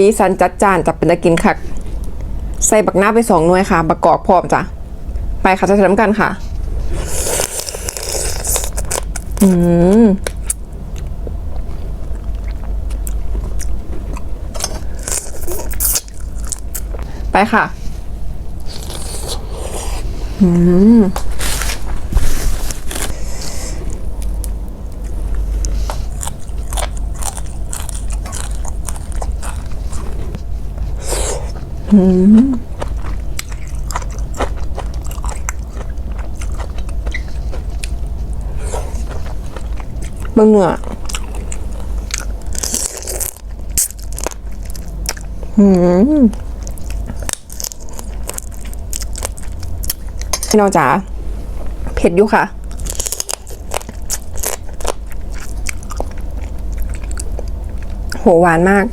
สีสันจัดจานจับเป็นตะกินคัก ใส่บักหน้าไปสองหน่วยค่ะบักกอกพร้อมจ้ะ ไปค่ะจะทำกันค่ะ อืมไปค่ะ อืม เบิ่งเนื้อหืมพี่น้องจ๋าเผ็ดอยู่ค่ะ โหหวานมาก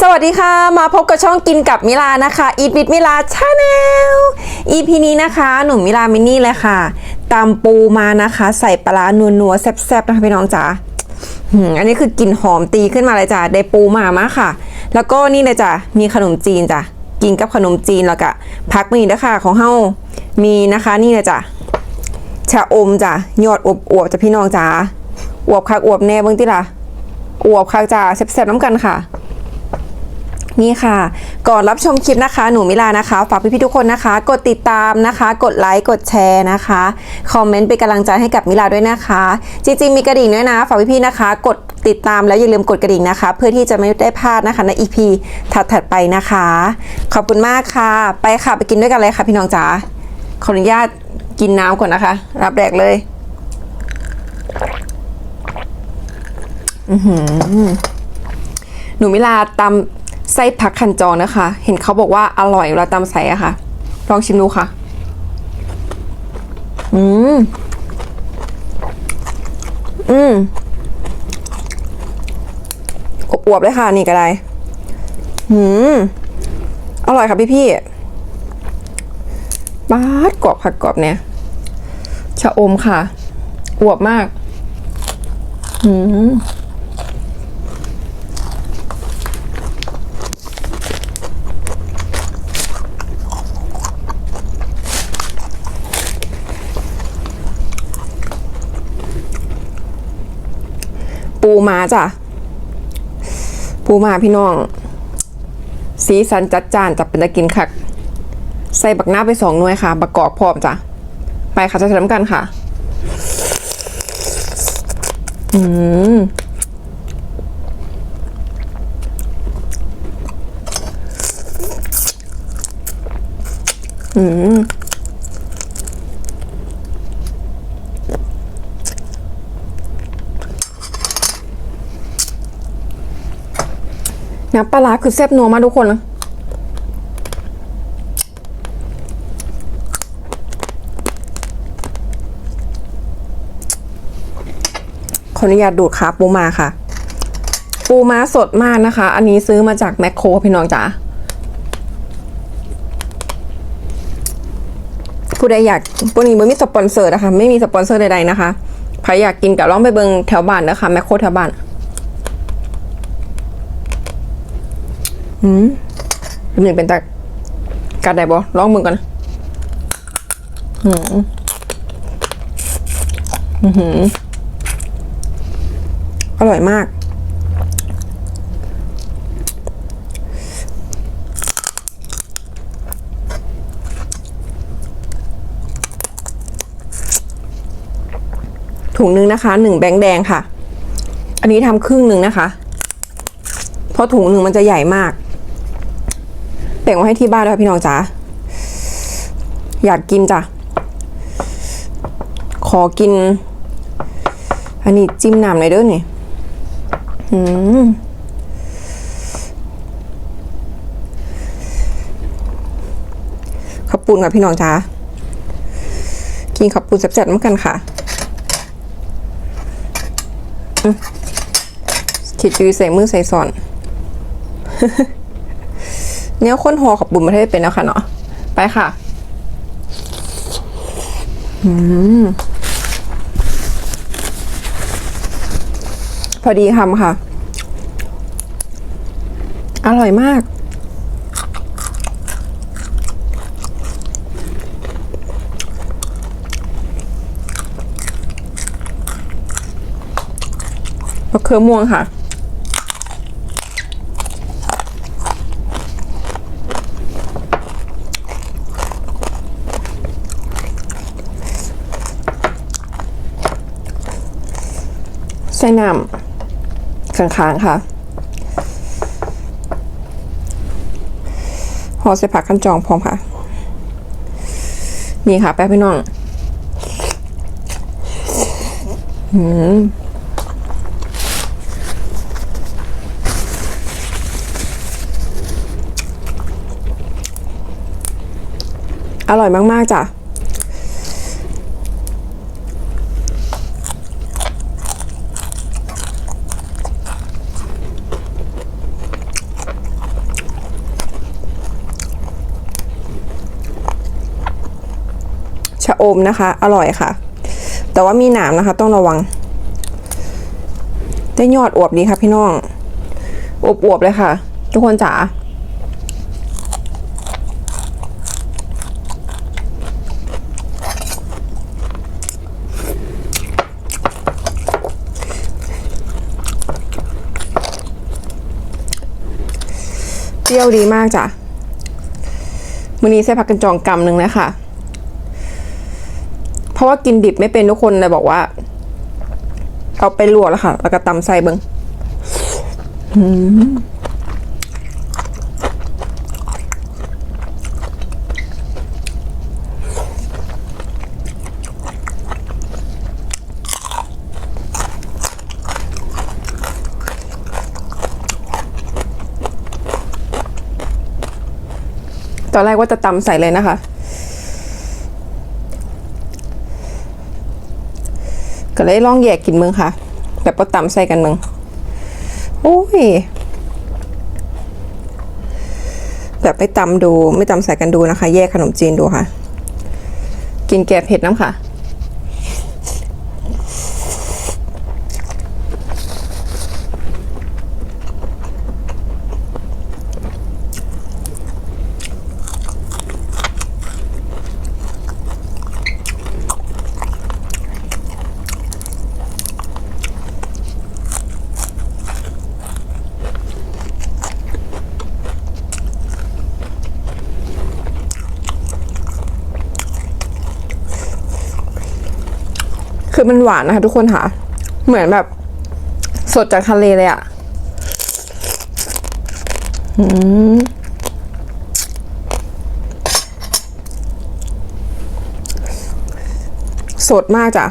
ส วัสดีค่ะ มาพบกับช่องกินกับมิลานะคะอีทวิทมิลาชาแนล EP นี้นะคะ หนุ่มมิลามินนี่เลยค่ะตำปูมานะคะ ใส่ปลาร้านัวๆแซ่บๆนะคะพี่น้องจ๋าอันนี้คือกลิ่นหอมตีขึ้นมาเลยจ้ะได้ปูมามาค่ะ แล้วก็นี่เลยจ้ะมีขนมจีนจ้ะกินกับขนมจีนแล้วก็พักมีด้ค่ะของเฮามีนะคะนี่เลยจ้ะชาอมจ้ะยอดอบอวบจ้ะพี่น้องจ๋าอวบคักอวบแน่เบิ่งติล่ะอวบคักจ้ะแซ่บๆน้ำกันค่ะ นี่ค่ะ ก่อนรับชมคลิปนะคะ หนูมิลานะคะ ฝากพี่ๆทุกคนนะคะ กดติดตามนะคะ กดไลค์กดแชร์นะคะ คอมเมนต์เป็นกำลังใจให้กับมิลาด้วยนะคะ จริงๆมีกระดิ่งด้วยนะ ฝากพี่ๆนะคะ กดติดตามแล้วอย่าลืมกดกระดิ่งนะคะ เพื่อที่จะไม่ได้พลาดนะคะใน EP ถัดๆไปนะคะ ขอบคุณมากค่ะ ไปค่ะไปกินด้วยกันเลยค่ะ พี่น้องจ๋าขออนุญาตกินน้ำก่อนนะคะ รับแรกเลย อือหือหนูมิลาตำ ไส้ผักขันจองนะคะ เห็นเขาบอกว่าอร่อยเวลาตำใส่อะค่ะ ลองชิมดูค่ะ อืม อืมอวบๆเลยค่ะ นี่ก็ได้อืม อร่อยค่ะพี่พี่บาดกรอบผักกรอบเนี่ยชะอมค่ะ อวบมาก อืม ปูมาจ้ะ ปูมาพี่น้อง สีสันจัดจ้านจับเป็นตะกินคัก ใส่บักหน้าไปสองหน่วยค่ะบักกอกพร้อมจ้ะ ไปค่ะจะทำกันค่ะ อืม ลาร้าคือแซ่บนัวมากทุกคนขออนุญาตดูดขาปูมาค่ะ ปูม้าสดมากนะคะ อันนี้ซื้อมาจากแมคโครพี่น้องจ๋าผู้ใดอยากพวนี้ไม่มีสปอนเซอร์นะคะ ไม่มีสปอนเซอร์ใดๆนะคะใครอยากกินกับลองไปเบิงแถวบ้านนะคะแมคโครแถวบ้าน อืมหนึ่งเป็นตากัดได้บ่ลองมึงก่อนอืมอือหืออร่อยมาก ถุงหนึ่งนะคะหนึ่งแบงค์แดงค่ะ อันนี้ทำครึ่งหนึ่งนะคะ เพราะถุงหนึ่งมันจะใหญ่มาก แบ่งไว้ให้ที่บ้านด้วยพี่น้องจ๋าอยากกินจ้ะ ขอกิน อันนี้จิ้มน้ำหน่อยเด้อนี่อืมขับปูนกับพี่น้องจ๋ากินขับปูนแซ่บๆน้ำกันค่ะขีดจุยใส่มือใส่ซอน เนี่ยคนหอขับบุญประเทศเป็นแล้วค่ะเนาะไปค่ะอืมพอดีคำค่ะ อร่อยมากมะเขือม่วงค่ะ ใส่น้ำข้างๆค่ะห่อใส่ผักกันจองพร้อมค่ะ นี่ค่ะ แป๊บพี่น้องหืมอร่อยมาก ๆ จ้ะ อมนะคะ อร่อยค่ะ แต่ว่ามีหนามนะคะ ต้องระวัง ได้ยอดอวบดีค่ะพี่น้องอวบๆเลยค่ะ ทุกคนจ๋าเปรี้ยวดีมากจ้ะ มือนี้ใส่ผักกันจองกำหนึ่งนะคะ เพราะว่ากินดิบไม่เป็นทุกคนเลยบอกว่า เอาไปลวกแล้วค่ะ แล้วก็ตำใส่เบิงตอนแรกว่าจะตำใส่เลยนะคะ ก็เลยลองแยกกินมึงค่ะ แบบประตำใส่กันมึงโอ้ยแบบไม่ตำดูไม่ตำใส่กันดูนะคะ แยกขนมจีนดูค่ะ กินแกงเผ็ดน้ำค่ะ มันหวานนะคะทุกคนค่ะ เหมือนแบบ สดจากทะเลเลยอะ่ะอืมสดมากจ้ะ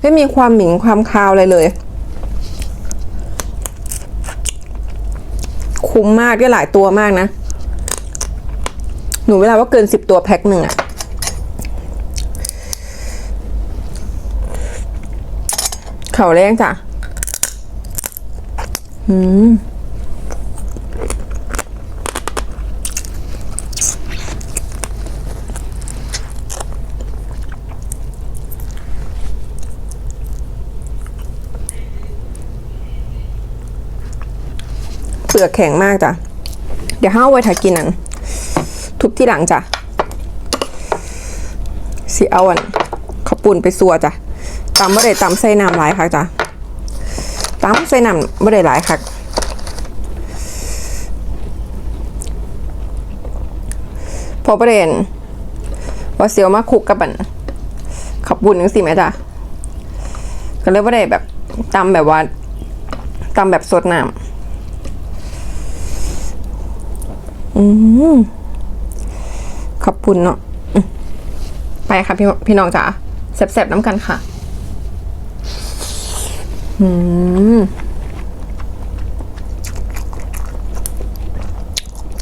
ไม่มีความหมิ่งความคาวอะไรเลย คุ้มมากได้หลายตัวมากนะ หนูเวลาว่าเกินสิบตัวแพ็คหนึ่งอะ เขาแรงจ้ะอืมเปลือกแข็งมากจ้ะ เดี๋ยวห้าไว้ถ้ากินนังทุบที่หลังจ้ะสิเอาอันข้าวปุ่นไปสัวจ้ะ ตำบ่ได้ตำใส่น้ำหลายค่ะจ้ะตำใส่น้ำบ่ได้หลายค่ะพอประเด็นว่าเสียวมาคุกกับบันขับบุญจังสิแม่จ้ะก็เลยบ่ได้แบบตำแบบว่าตำแบบสดน้ำอืมขับปุ่นเนาะไปค่ะพี่พี่น้องจ๋าแซ่บๆน้ำกันค่ะ อืม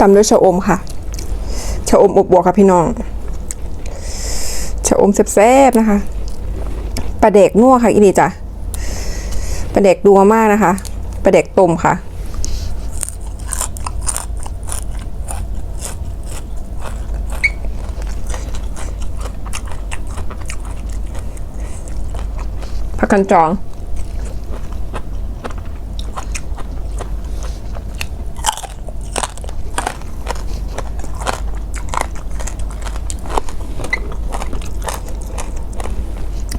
ตำด้วยชะอมค่ะ ชะอมอบบวกค่ะพี่น้อง ชะอมแซ่บๆนะคะ ปลาเด็กนัวค่ะอีนี่จ้ะ ปลาเด็กดัวมากนะคะ ปลาเด็กต้มค่ะผักกันจอง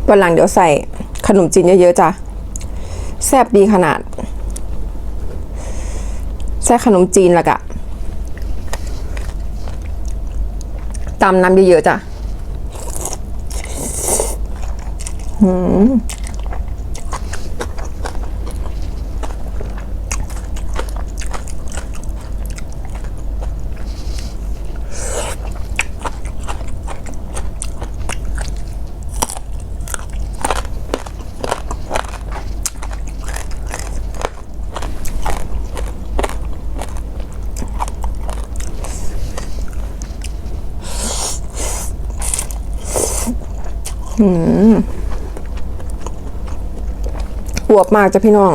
วันหลังเดี๋ยวใส่ขนมจีนเยอะๆจ้ะแซ่บดีขนาด ใส่ขนมจีนละกะตำน้ำเยอะๆจ้ะ อืม วบมากจ้ะพี่น้อง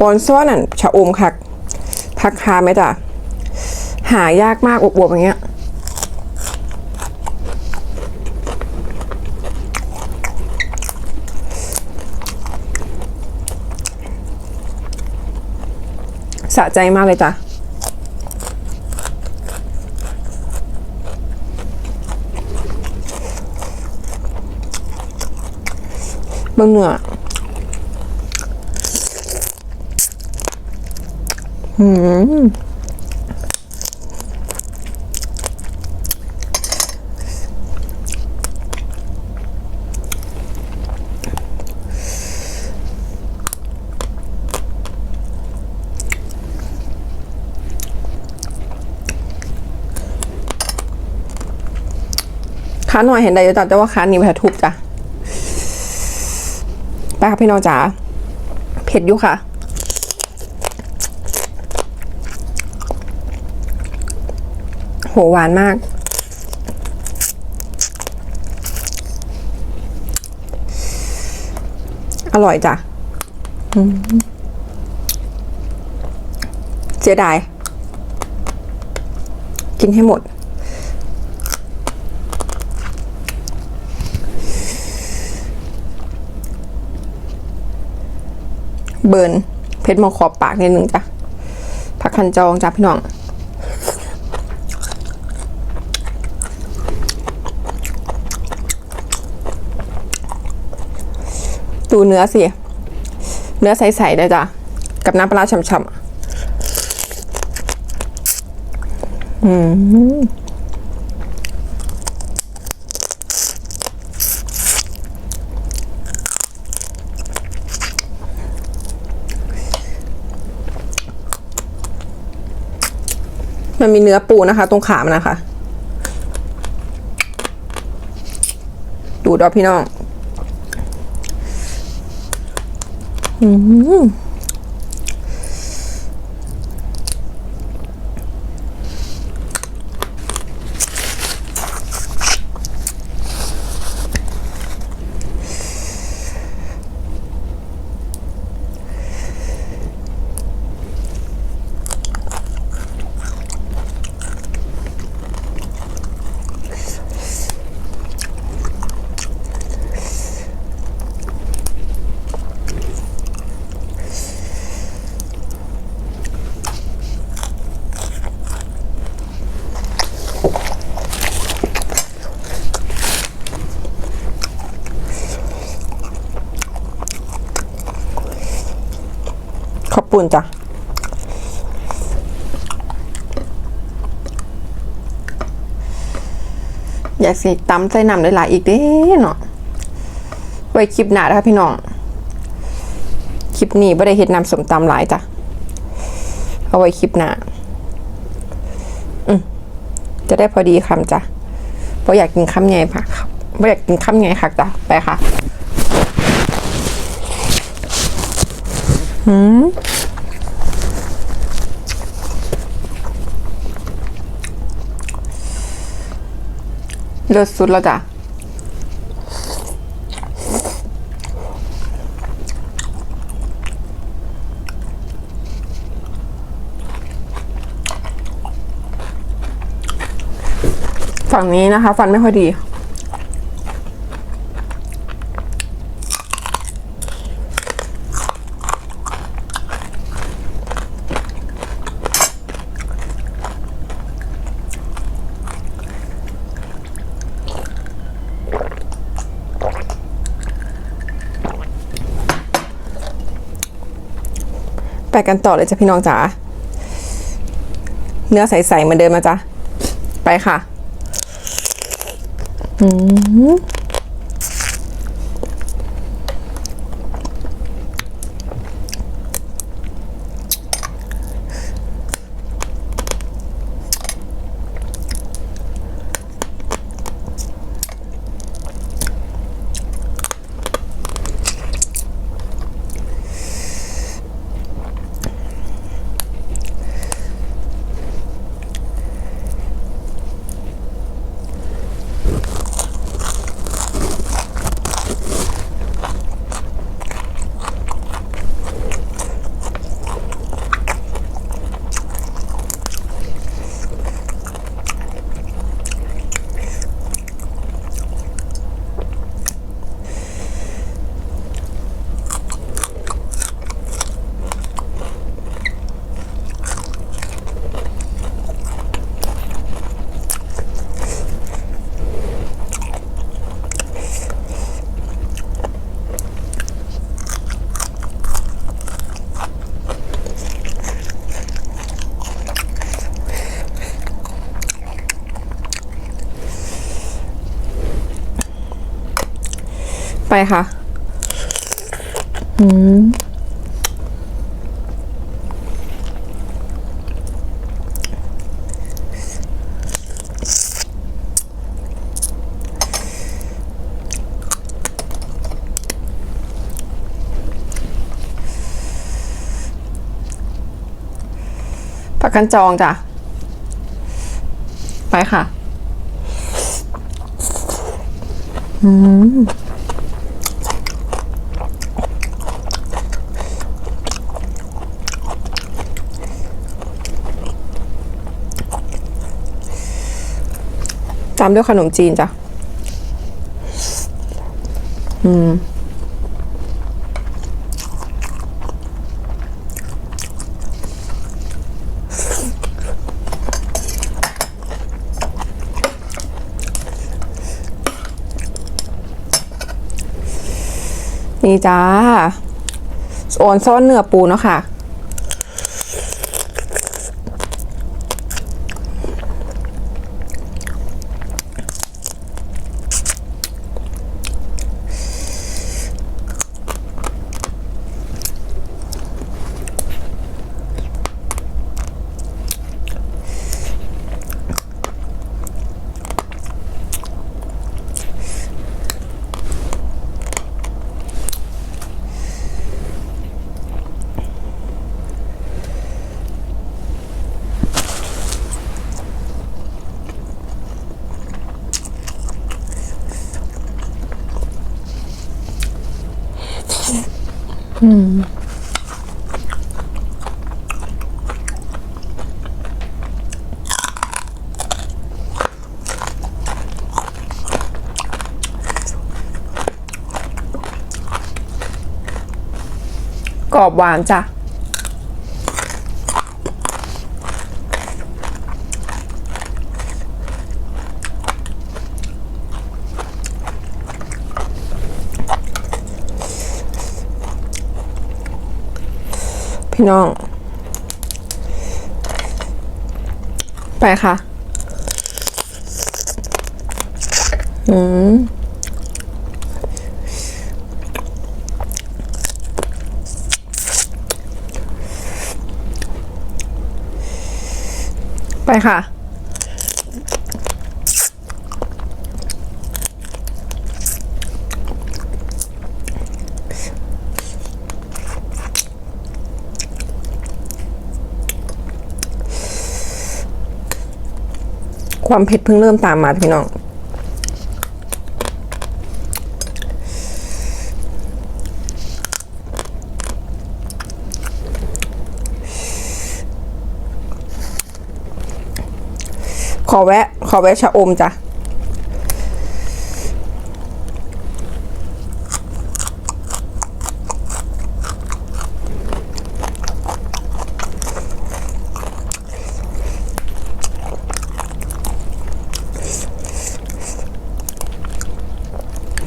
ออนซ้อนนั่นชะอมคักพักคาไหมจ้ะหายากมากอวบๆอย่างเงี้ยสะใจมากเลยจ้ะเบิ่งเนื้อ หืมขาหน่อยเห็นได้อยู่จ้ะแต่ว่าขานี้แพ้ทุบจ้ะไปค่ะพี่น้องจ๋าเผ็ดอยู่ค่ะ หหวานมาก อร่อยจ้ะเสียดาย กินให้หมด เบิร์นเพชรมองขอบปากนิดนึงจ้ะผักคันจองจ้ะพี่น้อง ดูเนื้อสิ เนื้อใสๆเลยจ้ะ กับน้ำปลาร้าฉ่ำๆอืมมันมีเนื้อปูนะคะ ตรงขามันนะคะ ดูดอพี่น้อง อื ปุ่นจ้ะอยากสิตำใส่น้ำได้หลายอีกเด้เนาะไว้คลิปหน้านะคะพี่น้อง คลิปนี้ไม่ได้เห็ดน้ำสมตำหลายจ้ะ เอาไว้คลิปหน้าอืมจะได้พอดีคำจ้ะเพราะอยากกินคำใหญ่ค่ะไม่อยากกินคำใหญ่ค่ะจ้ะ ไปค่ะหืม เลิศสุดแล้วจ้ะฝั่งนี้นะคะ ฟันไม่ค่อยดี ไปกันต่อเลยจ้ะพี่น้องจ๋าเนื้อใสๆเหมือนเดิมนะจ๊ะ ไปค่ะ อืม ค่ะอืมผักกันจองจ้ะ ไปค่ะ อืมามด้วยขนมจีนจ้ะ อืม นี่จ้าโอนซ้อนเนื้อปูเนาะค่ะ กรอบหวานจ้ะ พี่น้อง ไปค่ะ อืมไปค่ะ ความเผ็ดเพิ่งเริ่มตามมาพี่น้อง ขอแวะ ขอแวะชะอมจ้ะ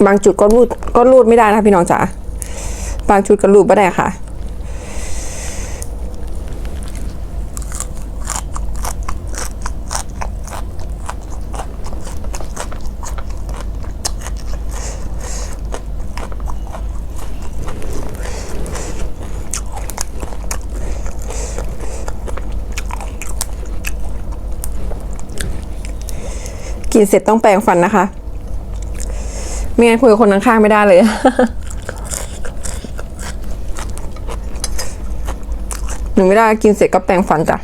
บางจุดก็รูดก็รูดไม่ได้นะพี่น้องจ๋าบางจุดก็รูดไม่ได้ค่ะกินเสร็จต้องแปรงฟันนะคะ ไม่งั้นคุยกับคนข้างๆไม่ได้เลย หนูไม่ได้กินเสร็จก็แปรงฟันจ้ะ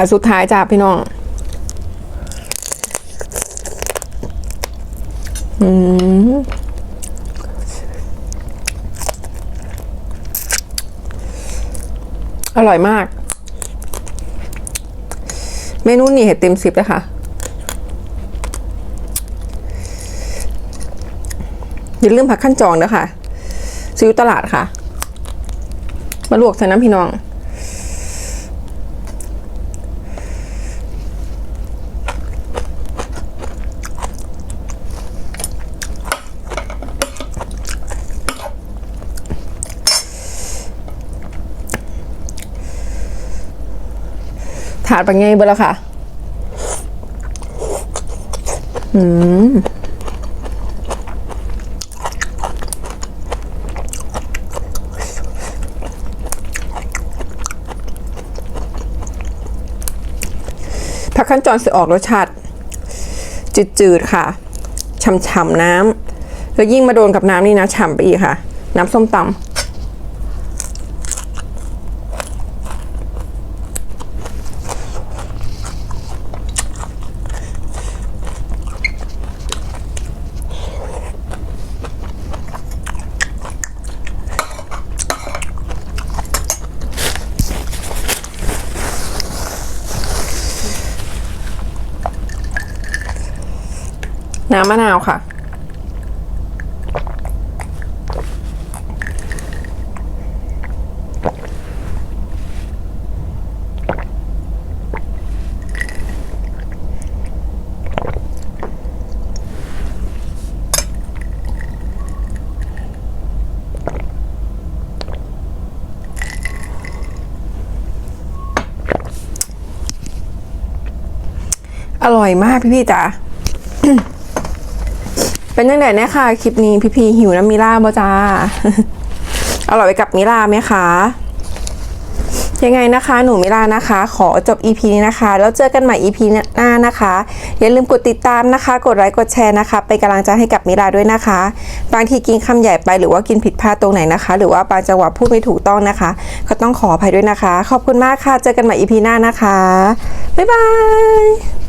าสุดท้ายจ้าพี่น้อง อืมอร่อยมาก เมนูนี้เห็ดเต็มสิบเลยค่ะ อย่าลืมผักขั้นจองนะคะซื้อตลาดค่ะ มาลวกใส่น้ำพี่น้อง ถาดเป็นไงบอร์ละค่ะ อืมผักขั้นจรจะออกรสชาติจืดๆค่ะฉ่ำๆน้ำแล้วยิ่งมาโดนกับน้ำนี่นะฉ่ำไปอีกค่ะ น้ำส้มตำ อยมากพี่ๆจ๋าเป็นยังไงแน่ค่ะ คลิปนี้พี่พีหิวน้ำมิล่าบ่จ้าอร่อยไปกับมิล่าไหมคะยังไงนะคะ หนูมิลานะคะ ขอจบ EP นี้นะคะ แล้วเจอกันใหม่ EP หน้านะคะ อย่าลืมกดติดตามนะคะ กดไลค์กดแชร์นะคะเป็นกำลังใจให้กับมิลาด้วยนะคะ บางทีกินคำใหญ่ไปหรือว่ากินผิดพลาดตรงไหนนะคะ หรือว่าบางจังหวะพูดไม่ถูกต้องนะคะ ก็ต้องขออภัยด้วยนะคะ ขอบคุณมากค่ะ เจอกันใหม่ EP หน้านะคะบ๊ายบาย